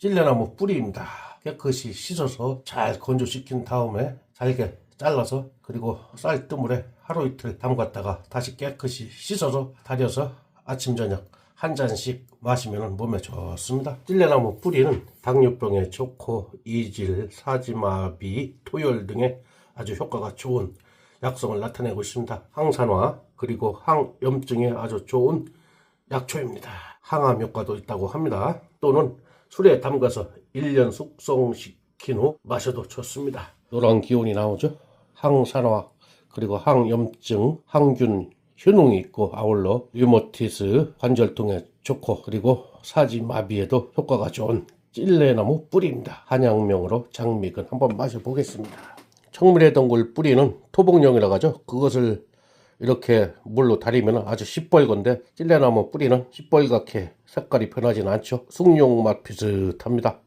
찔레나무 뿌리입니다. 깨끗이 씻어서 잘 건조시킨 다음에 잘게 잘라서 그리고 쌀뜨물에 하루 이틀 담갔다가 다시 깨끗이 씻어서 달여서 아침 저녁 한 잔씩 마시면 몸에 좋습니다. 찔레나무 뿌리는 당뇨병에 좋고 이질, 사지마비, 토열 등의 아주 효과가 좋은 약성을 나타내고 있습니다. 항산화 그리고 항염증에 아주 좋은 약초입니다. 항암 효과도 있다고 합니다. 또는 술에 담가서 1년 숙성시킨 후 마셔도 좋습니다. 노란 기운이 나오죠. 항산화 그리고 항염증, 항균 효능이 있고 아울러 류모티스 관절통에 좋고 그리고 사지 마비에도 효과가 좋은 찔레나무 뿌리입니다. 한약명으로 장미근 한번 마셔보겠습니다. 청물의 동굴 뿌리는 토복용이라고 하죠. 그것을 이렇게 물로 달이면 아주 시뻘건데 찔레나무 뿌리는 시뻘겋게 색깔이 변하진 않죠. 숭늉 맛 비슷합니다.